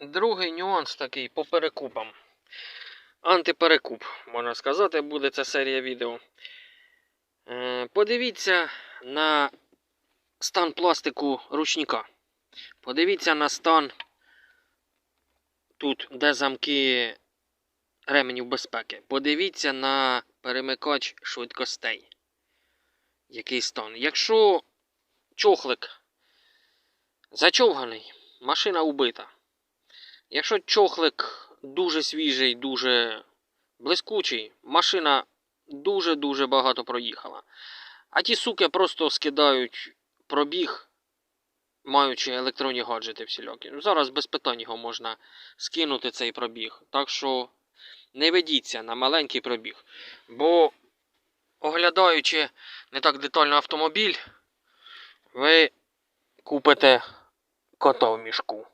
другий нюанс такий по перекупам. Антиперекуп, можна сказати, буде ця серія відео. Е, Подивіться на стан пластику ручника. Подивіться на стан тут, де замки ременів безпеки. Подивіться на перемикач швидкостей. Який стан. Якщо чохлик зачовганий, машина убита. Якщо чохлик дуже свіжий, дуже блискучий, машина дуже-дуже багато проїхала. А ті суки просто скидають пробіг, маючи електронні гаджети всілякі. Ну, Зараз без питань його можна скинути цей пробіг. Так що не ведіться на маленький пробіг. Бо, оглядаючи не так детально автомобіль, ви купите кота в мішку.